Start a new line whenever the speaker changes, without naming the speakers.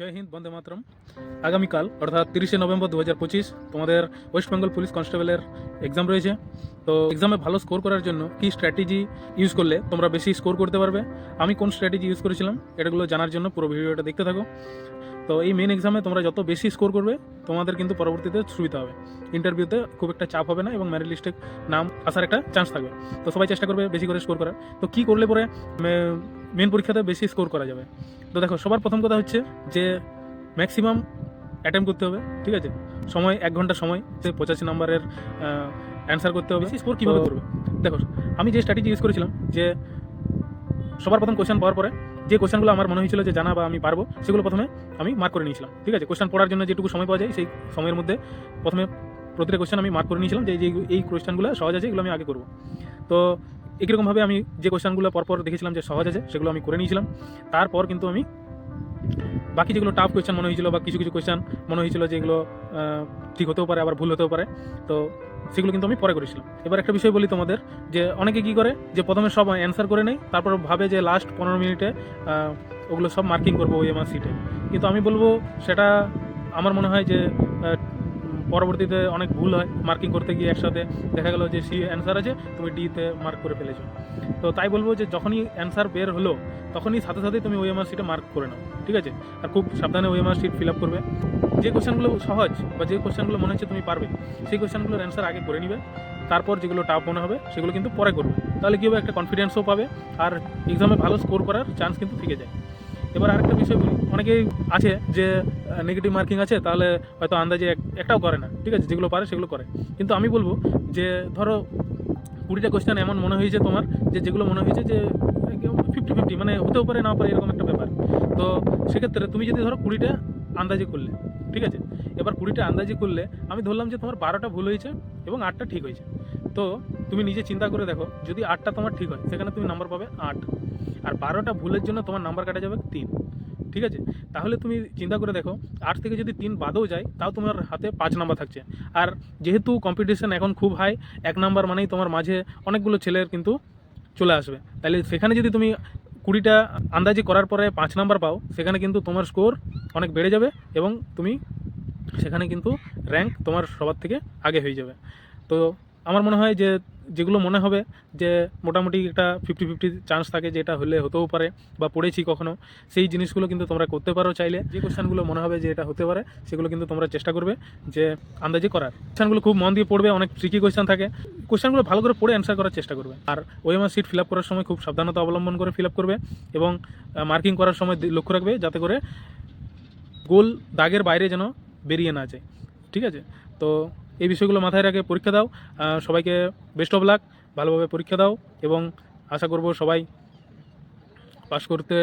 জয় হিন্দ, বন্দে মাতরম। আগামীকাল অর্থাৎ তিরিশে নভেম্বর দু হাজার পঁচিশ, তোমাদের ওয়েস্ট বেঙ্গল পুলিশ কনস্টেবলের এক্সাম রয়েছে। তো এক্সামে ভালো স্কোর করার জন্য কী স্ট্র্যাটেজি ইউজ করলে তোমরা বেশি স্কোর করতে পারবে? আমি কোন স্ট্র্যাটেজি ইউজ করেছিলাম? এটাগুলো জানার জন্য পুরো ভিডিওটা দেখতে থাকো। তো এই মেন এক্সামে তোমরা যত বেশি স্কোর করবে তোমাদের কিন্তু পরবর্তীতে সুবিধা হবে। ইন্টারভিউতে খুব একটা চাপ হবে না এবং মেরিট লিস্টে নাম আসার একটা চান্স থাকবে। তো সবাই চেষ্টা করবে বেশি করে স্কোর করার। তো কী করলে পরে মেন পরীক্ষাতে বেশি স্কোর করা যাবে? তো দেখো সবার প্রথম কথা হচ্ছে যে ম্যাক্সিমাম অ্যাটেম্প করতে হবে ঠিক আছে? সময় এক ঘণ্টা সময় সে পঁচাশি নাম্বারের অ্যান্সার করতে হবে। স্কোর কীভাবে করবে? দেখো আমি যে স্ট্র্যাটেজি ইউজ করেছিলাম যে সবার প্রথম কোশ্চেন পাওয়ার পরে যে কোশ্চেনগুলো আমার মনে হয়েছিল যে জানা বা আমি পারব, সেগুলো প্রথমে আমি মার্ক করে নিয়েছিলাম, ঠিক আছে? কোশ্চেন পড়ার জন্য যেটুকু সময় পাওয়া যায়, সেই সময়ের মধ্যে প্রথমে প্রতিটা কোশ্চেন আমি মার্ক করে নিয়েছিলাম যে এই কোশ্চেনগুলো সহজ আছে, এগুলো আমি আগে করব। তো একইরকমভাবে আমি যে কোশ্চেনগুলো পরপর দেখেছিলাম যে সহজ আছে, সেগুলো আমি করে নিয়েছিলাম। তারপর কিন্তু আমি বাকি যেগুলো টাফ কোয়েশ্চেন মনে হয়েছিল বা কিছু কিছু কোয়েশ্চেন মনে হয়েছিল যেগুলো ঠিক হতেও পারে, আবার ভুল হতেও পারে, তো সেগুলো কিন্তু আমি পরে করেছিলাম। এবার একটা বিষয় বলি তোমাদের, যে অনেকে কি করে, যে প্রথমে সব অ্যান্সার করে নেই তারপর ভাবে যে লাস্ট পনেরো মিনিটে ওগুলো সব মার্কিং করব ওই আমার সিটে কিন্তু আমি বলব, সেটা আমার মনে হয় যে পরবর্তীতে অনেক ভুল হয় মার্কিং করতে গিয়ে একসাথে দেখা গেলো যে সি অ্যান্সার আছে, তুমি ডিতে মার্ক করে ফেলেছো। তো তাই বলব যে যখনই অ্যান্সার বের হলো, তখনই সাথে সাথেই তুমি ওএমআর সিটে মার্ক করে নাও, ঠিক আছে? আর খুব সাবধানে ওএমআর সিট ফিল আপ করবে। যে কোশ্চেনগুলো সহজ বা যে কোশ্চেনগুলো মনে হচ্ছে তুমি পারবে, সেই কোশ্চেনগুলোর অ্যান্সার আগে করে নিবে। তারপর যেগুলো টাফ মনে হবে, সেগুলো কিন্তু পরে করবে। তাহলে কী হবে? একটা কনফিডেন্সও পাবে। আর এক্সামে ভালো স্কোর করার চান্স কিন্তু থেকে যায়। এবার আরেকটা বিষয় বলি অনেকেই আছে যে নেগেটিভ মার্কিং আছে, তাহলে হয়তো আন্দাজে এক- একটাও করে না। ঠিক আছে, যেগুলো পারে সেগুলো করে। কিন্তু আমি বলব যে, ধরো কুড়িটা কোয়েশ্চেন এমন মনে হয়েছে তোমার, যে, যেগুলো মনে হয়েছে যে ফিফটি ফিফটি মানে হতেও পারে, না পারে, এরকম একটা ব্যাপার। তো সেক্ষেত্রে তুমি যদি ধরো কুড়িটা আন্দাজে করলে, ঠিক আছে? এবার কুড়িটা আন্দাজে করলে, আমি ধরলাম যে তোমার বারোটা ভুল হয়েছে এবং আটটা ঠিক হয়েছে। তো তুমি নিজে চিন্তা করে দেখো, যদি আটটা তোমার ঠিক হয়, সেখানে তুমি নাম্বার পাবে আট। আর বারোটা ভুলের জন্য তোমার নাম্বার কাটা যাবে তিন। ঠিক আছে? তাহলে তুমি চিন্তা করে দেখো, আট থেকে যদি তিন বাদও যায়, তাও তোমার হাতে পাঁচ নাম্বার থাকছে। আর যেহেতু কম্পিটিশন এখন খুব হাই এক নাম্বার মানেই তোমার মাঝে অনেকগুলো ছেলের কিন্তু চলে আসবে। তাহলে সেখানে যদি তুমি কুড়িটা আন্দাজি করার পরে পাঁচ নাম্বার পাও, সেখানে কিন্তু তোমার স্কোর অনেক বেড়ে যাবে এবং তুমি সেখানে কিন্তু র্যাঙ্ক তোমার সবার থেকে আগে হয়ে যাবে। তো আমার মনে হয় যে যেগুলো মনে হবে যে মোটামুটি একটা ফিফটি ফিফটি চান্স থাকে যে এটা হলে হতেও পারে বা পড়েছি কখনো, সেই জিনিসগুলো কিন্তু তোমরা করতে পারো চাইলে। যে কোশ্চেনগুলো মনে হবে যে এটা হতে পারে, সেগুলো কিন্তু তোমরা চেষ্টা করবে যে আন্দাজে করার। কোশ্চেনগুলো খুব মন দিয়ে পড়বে, অনেক ট্রিকি কোশ্চেন থাকে। কোশ্চেনগুলো ভালো করে পড়ে অ্যান্সার করার চেষ্টা করবে। আর ওএমআর সিট ফিল আপ করার সময় খুব সাবধানতা অবলম্বন করে ফিল আপ করবে এবং মার্কিং করার সময় লক্ষ্য রাখবে যাতে করে গোল দাগের বাইরে যেন বেরিয়ে না যায়। ঠিক আছে? তো এই বিষয়গুলো মাথায় রাখে পরীক্ষা দাও। সবাইকে বেস্ট অফ লাক ভালোভাবে পরীক্ষা দাও এবং আশা করব সবাই পাশ করতে